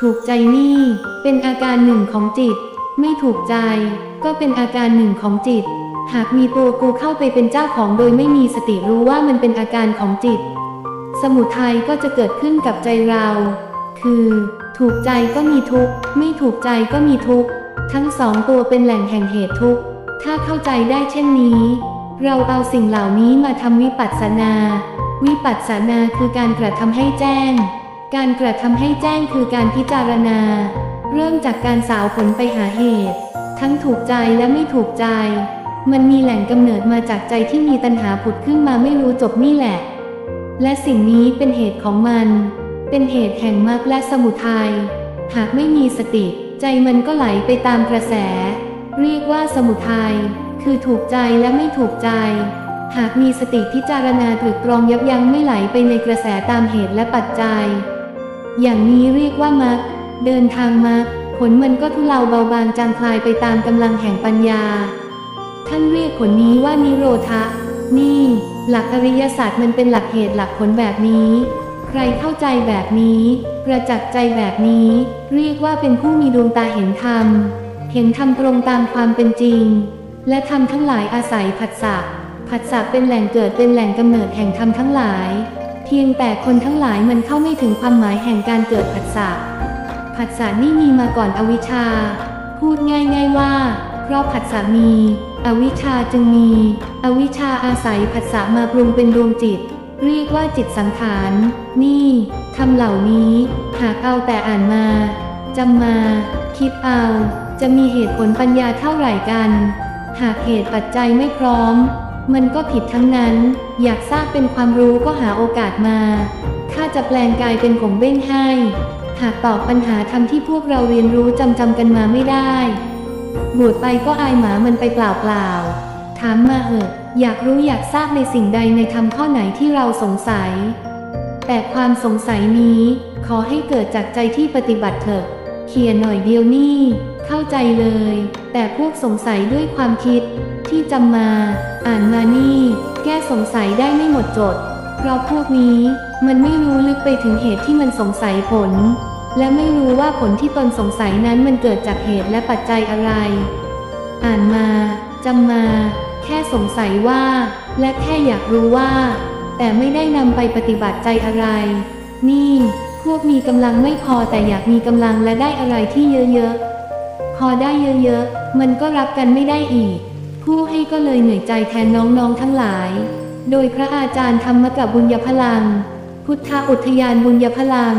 ถูกใจนี่ เป็นอาการหนึ่งของจิต ไม่ถูกใจ ก็เป็นอาการหนึ่งของจิต หากมีตัวกูเข้าไปเป็นเจ้าของโดยไม่มีสติรู้ว่ามันเป็นอาการของจิต สมุทัยก็จะเกิดขึ้นกับใจเรา คือ ถูกใจก็มีทุกข์ ไม่ถูกใจก็มีทุกข์ ทั้งสองตัวเป็นแหล่งแห่งเหตุทุกข์ ถ้าเข้าใจได้เช่นนี้ เราเอาสิ่งเหล่านี้มาทำวิปัสสนา วิปัสสนาคือการกระทำให้แจ้ง การกระทำให้แจ้งคือการพิจารณา เริ่มจากการสาวผลไปหาเหตุ ทั้งถูกใจและไม่ถูกใจ มันมีแหล่งกำเนิดมาจากใจที่มีตัณหาผุดขึ้นมาไม่รู้จบนี่แหละ และสิ่งนี้เป็นเหตุของมัน เป็นเหตุแห่งมรรคและสมุทัย หากไม่มีสติ ใจมันก็ไหลไปตามกระแส เรียกว่าสมุทัย คือถูกใจและไม่ถูกใจ หากมีสติพิจารณาตรึกตรองยับยั้งไม่ไหลไปในกระแสตามเหตุและปัจจัย อย่างนี้เรียกว่ามรรคเดินทางมรรคผลมันก็ทุเลาเบาบางจางคลายไปตามกำลังแห่งปัญญา ท่านเรียกผลนี้ว่านิโรธะ นี่ หลักอริยศาสตร์มันเป็นหลักเหตุหลักผลแบบนี้ ใครเข้าใจแบบนี้ ประจักษ์ใจแบบนี้ เรียกว่าเป็นผู้มีดวงตาเห็นธรรม เห็นธรรมตรงตามความเป็นจริง และธรรมทั้งหลายอาศัยผัสสะ ผัสสะเป็นแหล่งเกิดเป็นแหล่งกำเนิดแห่งธรรมทั้งหลาย เพียงแต่คนทั้งหลายมันเข้าไม่ถึงความหมายแห่งการเกิดผัสสะผัสสะนี่มีมาก่อนอวิชชา พูดง่ายๆว่า เพราะผัสสะมี อวิชชาจึงมี อวิชชาอาศัยผัสสะมาปรุงเป็นดวงจิต เรียกว่าจิตสังขาร นี่ทำเหล่านี้ หากเอาแต่อ่านมาจำมา คิดเอา จะมีเหตุผลปัญญาเท่าไหร่กัน หากเหตุปัจจัยไม่พร้อม มันก็ผิดทั้งนั้น อยากทราบเป็นความรู้ก็หาโอกาสมา ข้าจะแปลงกายเป็นผงเบ้งให้ หากตอบปัญหาธรรมที่พวกเราเรียนรู้จำจำกันมาไม่ได้ บวชไปก็อายหมามันไปเปล่าเปล่า ถามมาเหอะ อยากรู้อยากทราบในสิ่งใดในธรรมข้อไหนที่เราสงสัย แต่ความสงสัยนี้ ขอให้เกิดจากใจที่ปฏิบัติเถอะ เขียนหน่อยเดียวนี่ เข้าใจเลย แต่พวกสงสัยด้วยความคิด ที่จำมา อ่านมานี่ แก้สงสัยได้ไม่หมดจด เพราะพวกนี้มันไม่รู้ลึกไปถึงเหตุที่มันสงสัยผล และไม่รู้ว่าผลที่ตนสงสัยนั้นมันเกิดจากเหตุและปัจจัยอะไร อ่านมาจำมา แค่สงสัยว่า และแค่อยากรู้ว่า แต่ไม่ได้นำไปปฏิบัติใจอะไร นี่ พวกมีกำลังไม่พอแต่อยากมีกำลังและได้อะไรที่เยอะๆ พอได้เยอะๆ มันก็รับกันไม่ได้อีก ผู้ให้ก็เลยเหนื่อยใจแทนน้องๆทั้งหลาย โดยพระอาจารย์ธรรมกับบุญญพลัง พุทธอุทยานบุญญพลัง